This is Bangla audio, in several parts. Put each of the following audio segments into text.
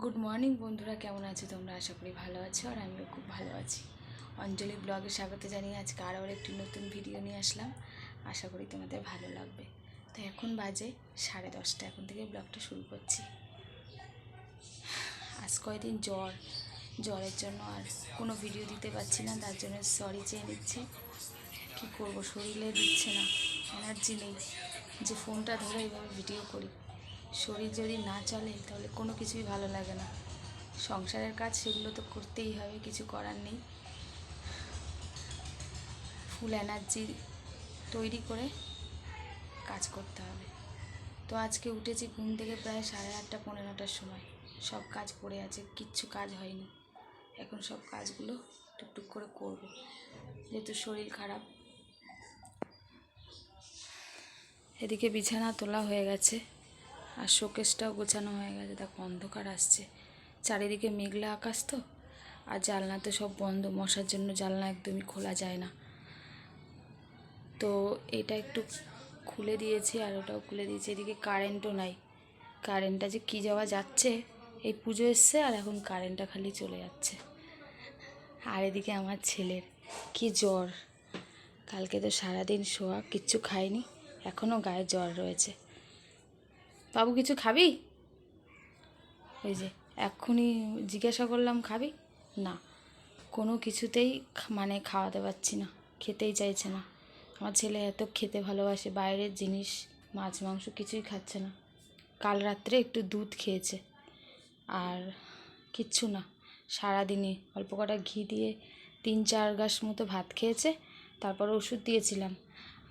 গুড মর্নিং বন্ধুরা। কেমন আছো তোমরা? আশা করি ভালো আছো আর আমিও খুব ভালো আছি। অঞ্জলি ব্লগে স্বাগত জানিয়ে আজকে আরও একটি নতুন ভিডিও নিয়ে আসলাম। আশা করি তোমাদের ভালো লাগবে। তো এখন বাজে সাড়ে দশটা। এখন থেকে ব্লগটা শুরু করছি। আজ কয়দিন জ্বর। জ্বরের জন্য আর কোনো ভিডিও দিতে পারছি না, তার জন্য সরি চেয়ে নিচ্ছি। কী করব? শরীরে দিচ্ছে না। এনার্জি নেই। যে ফোনটা ধরে এইভাবে ভিডিও করি। শরীর যদি না চলে তাহলে কোনো কিছুই ভালো লাগে না। সংসারের কাজ সেগুলো তো করতেই হবে, কিছু করার নেই। ফুল এনার্জি তৈরি করে কাজ করতে হবে। তো আজকে উঠেছি ঘুম থেকে প্রায় সাড়ে আটটা, পনেরোটার সময়। সব কাজ পড়ে আছে, কিচ্ছু কাজ হয়নি। এখন সব কাজগুলো টুকটুক করে করব, যেহেতু শরীর খারাপ। এদিকে বিছানা তোলা হয়ে গেছে। আর শোকেসটাও গোছানো হয়ে গেছে। দেখো, অন্ধকার আসছে। চারিদিকে মেঘলা আকাশ তো? আর জানলা তো সব বন্ধ। মশার জন্য জানলা একদমই খোলা যায় না। তো এটা একটু খুলে দিয়েছি আর ওটাও খুলে দিয়েছি। এদিকে কারেন্টও নাই। কারেন্টটা যে কী যাওয়া যাচ্ছে? এই পুজো এসছে আর এখন কারেন্টটা খালি চলে যাচ্ছে। আর এদিকে আমার ছেলের কি জ্বর। কালকে তো সারাদিন শোয়া, কিচ্ছু খায়নি এখনও গায়ে জ্বর রয়েছে। বাবু কিছু খাবি? ওই যে, এক্ষুনি জিজ্ঞাসা করলাম, খাবি? না, কোনো কিছুতেই মানে খাওয়াতে পারছি না, খেতেই চাইছে না। আমার ছেলে এত খেতে ভালোবাসে, বাইরের জিনিস, মাছ, মাংস কিছুই খাচ্ছে না। কাল রাত্রে একটু দুধ খেয়েছে, আর কিচ্ছু না, সারাদিনে অল্প কটা ঘি দিয়ে তিন চার গাছ মতো ভাত খেয়েছে, তারপর ওষুধ দিয়েছিলাম।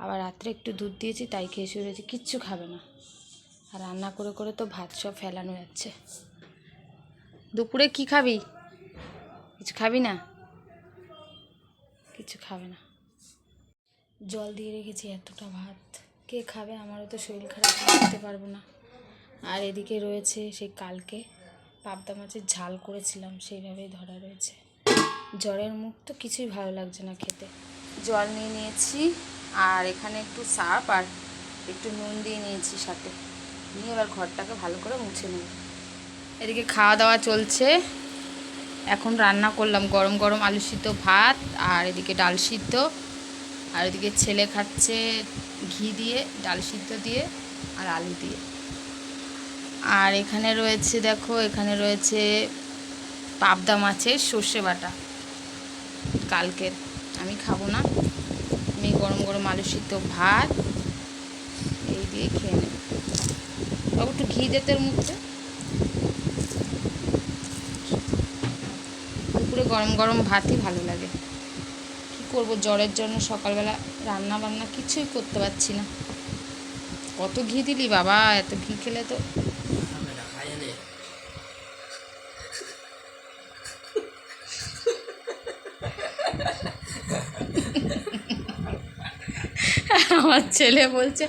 আবার রাত্রে একটু দুধ দিয়েছি, তাই খেয়ে শুয়ে রয়েছে, কিচ্ছু খাবে না। আর রান্না করে করে তো ভাত সব ফেলানো যাচ্ছে। দুপুরে কি খাবি? কিছু খাবি না? কিছু খাবে না। জল দিয়ে রেখেছি এতটা ভাত। কে খাবে? আমারও তো শরীর খারাপ খেতে পারব না। আর এদিকে রয়েছে সেই কালকে পাবদা মাছের ঝাল করেছিলাম, সেইভাবেই ধরা রয়েছে। জ্বরের মুখ তো কিছুই ভালো লাগছে না খেতে। জল নিয়ে নিয়েছি, আর এখানে একটু সাপ আর একটু নুন দিয়ে নিয়েছি সাথে। নিয়ে এবার ঘরটাকে ভালো করে মুছে নেব। এদিকে খাওয়া দাওয়া চলছে। এখন রান্না করলাম গরম গরম আলু সিদ্ধ ভাত আর এদিকে ডাল সিদ্ধ। আর এদিকে ছেলে খাচ্ছে ঘি দিয়ে, ডাল সিদ্ধ দিয়ে আর আলু দিয়ে। আর এখানে রয়েছে দেখো, এখানে রয়েছে পাবদা মাছের সর্ষে বাটা। কালকের। আমি খাব না। আমি গরম গরম আলু সিদ্ধ ভাত এই দিয়ে খেয়ে নেব। বাবু একটু ঘি দে তোর মুখে দুপুরে গরম গরম ভাতই ভালো লাগে। কী করব, জ্বরের জন্য সকালবেলা রান্না বান্না কিছুই করতে পারছি না। কত ঘি দিলি বাবা, এত ঘি খেলে তো। আমার ছেলে বলছে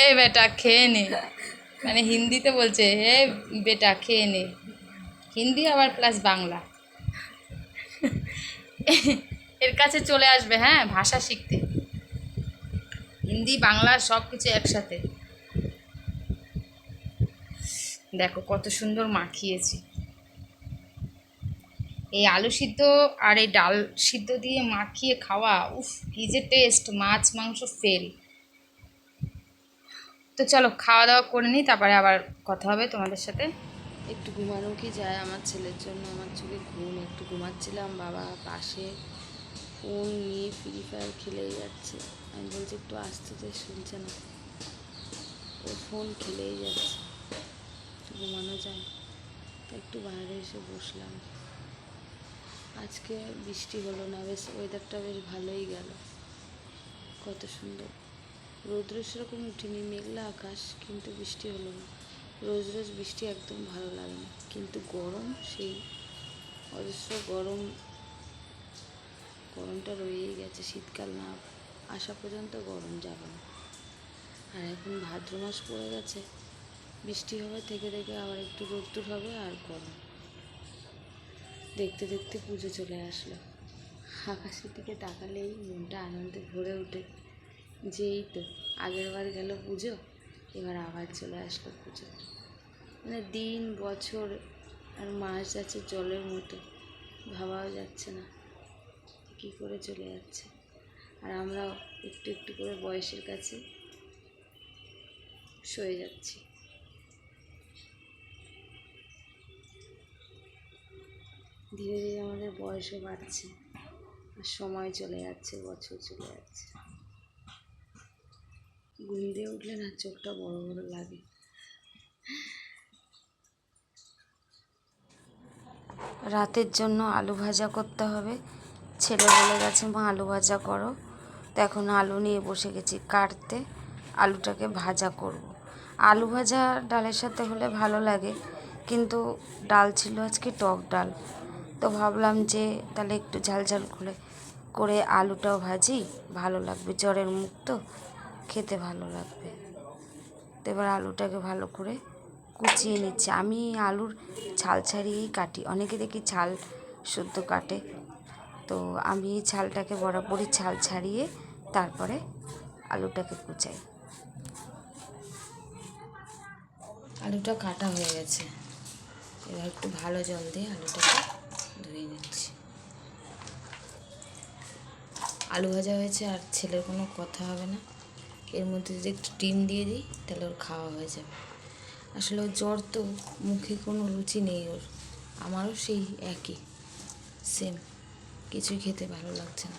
এ বেটা, খেয়ে নে। মানে হিন্দিতে বলছে, হে বেটা, খেয়ে নে। হিন্দি আবার প্লাস বাংলা। এর কাছে চলে আসবে হ্যাঁ ভাষা শিখতে। হিন্দি, বাংলা সব কিছু একসাথে। দেখো, কত সুন্দর মাখিয়েছি। এই আলু সিদ্ধ আর এই ডাল সিদ্ধ দিয়ে মাখিয়ে খাওয়া, উফ, কি যে টেস্ট মাছ, মাংস, ফেল। তো চলো খাওয়া দাওয়া করে নিই, তারপরে আবার কথা হবে তোমাদের সাথে। একটু ঘুমানো কি যায়? আমার ছেলের জন্য আমার চোখে ঘুম, একটু ঘুমাচ্ছিলাম, বাবা পাশে ফোন নিয়ে ফ্রি ফায়ার খেলেই যাচ্ছে। আমি বলছি, একটু আসতে যে শুনছে না। ও ফোন খেলেই যাচ্ছে। ঘুমানো যায়। তা একটু বাইরে এসে বসলাম। আজকে বৃষ্টি হলো না, বেশ ওয়েদারটা বেশ ভালোই গেল। কত সুন্দর। রৌদ্র সেরকম উঠিনি, মেঘলা আকাশ, কিন্তু বৃষ্টি হলো না। রোজ রোজ বৃষ্টি একদম ভালো লাগে না, কিন্তু গরম সেই অজস্র গরম, গরমটা রয়েই গেছে। শীতকাল না আসা পর্যন্ত গরম যাবে না। আর এখন ভাদ্র মাস পড়ে গেছে, বৃষ্টি হবে, থেকে থেকে আবার একটু রোদ্দুর হবে আর গরম। দেখতে দেখতে পুজো চলে আসলো। আকাশের দিকে তাকালেই মনটা আনন্দে ভরে ওঠে। যে এই তো, আগের বার গেল পুজো, এবার আবার চলে আসলো পুজো। মানে দিন, বছর আর মাস যাচ্ছে জলের মতো, ভাবাও যাচ্ছে না কী করে চলে যাচ্ছে। আর আমরাও একটু একটু করে বয়সের কাছে সয়ে যাচ্ছি। ধীরে ধীরে আমাদের বয়সও বাড়ছে, আর সময় চলে যাচ্ছে, বছর চলে যাচ্ছে। ঘুম দিয়ে উঠলে না চোখটা বড় বড় লাগে। রাতের জন্য আলু ভাজা করতে হবে। ছেলে বলে গেছে, মা, আলু ভাজা করো। তো এখন আলু নিয়ে বসে গেছি কাটতে। আলুটাকে ভাজা করব। আলু ভাজা ডালের সাথে হলে ভালো লাগে, কিন্তু ডাল ছিল আজকে টক ডাল। তো ভাবলাম যে, তাহলে একটু ঝাল ঝাল করে করে আলুটাও ভাজি, ভালো লাগবে জ্বরের মুখ তো। খেতে ভালো লাগবে। তো এবার আলুটাকে ভালো করে কুচিয়ে নিচ্ছি। আমি আলুর ছাল ছাড়িয়েই কাটি। অনেকে দেখি ছাল শুদ্ধ কাটে। তো আমি এই ছালটাকে বরাবরই ছাল ছাড়িয়ে তারপরে আলুটাকে কুচাই। আলুটা কাটা হয়ে গেছে। এবার একটু ভালো জল দিয়ে আলুটাকে ধুয়ে নিচ্ছি। আলু ভাজা হয়েছে আর ছেলের কোনো কথা হবে না। এর মধ্যে যদি একটু ডিম দিয়ে দিই, তাহলে ওর খাওয়া হয়ে যাবে। আসলে ওর জ্বর তো মুখে কোনো রুচি নেই ওর। আমারও সেই একই সেম কিছুই খেতে ভালো লাগছে না।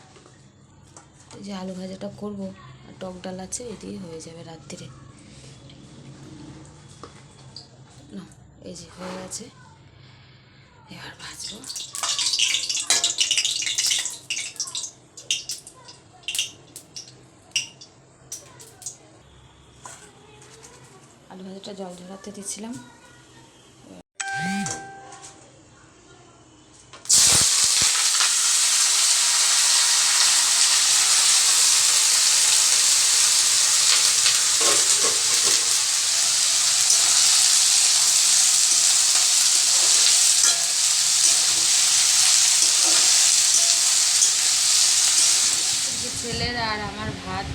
এই যে আলু ভাজাটা করব, আর টক ডাল আছে এদিকে হয়ে যাবে রাত্রিরে। না এই যে হয়ে গেছে। এবার ভাজবো। আলু জল ঝরাতে দিয়েছিলাম। ছেলের আর আমার ভাত।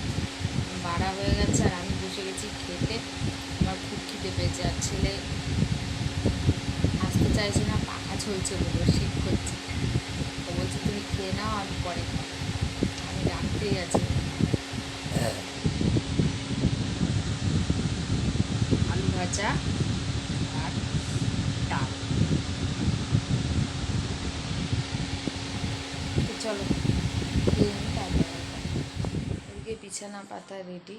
বাড়া হয়ে গেছে আর আমি বসে গেছি খেতে। আমার খুব খিদে পেয়েছে আর ছেলে আসতে চাইছে না, পাখা চলছে বলে শীত করছে। ও বলছে, তুমি খেয়ে নাও, আমি পরে আমি রাখতেই আছি আলু ভাজা আর ডাল তো চলো খেয়ে নিই তারপরে এদিকে বিছানা, পাতা রেডি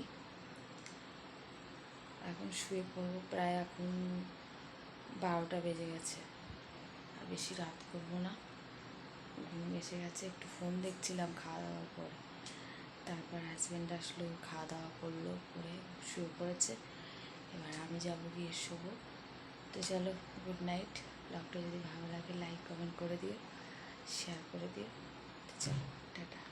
এখন শুয়ে পড়ব প্রায় এখন বারোটা বেজে গেছে। আর বেশি রাত করব না। ঘুম এসে গেছে, একটু ফোন দেখছিলাম খাওয়া দাওয়ার পর। তারপর হাজব্যান্ড আসলো, খাওয়া দাওয়া করল, করে শুয়ে পড়েছে। এবার আমি যাব গিয়ে শোবো। তো চলো গুড নাইট ব্লগটা যদি ভালো লাগে লাইক কমেন্ট করে দিও শেয়ার করে দিও। তো চলো, টাটা।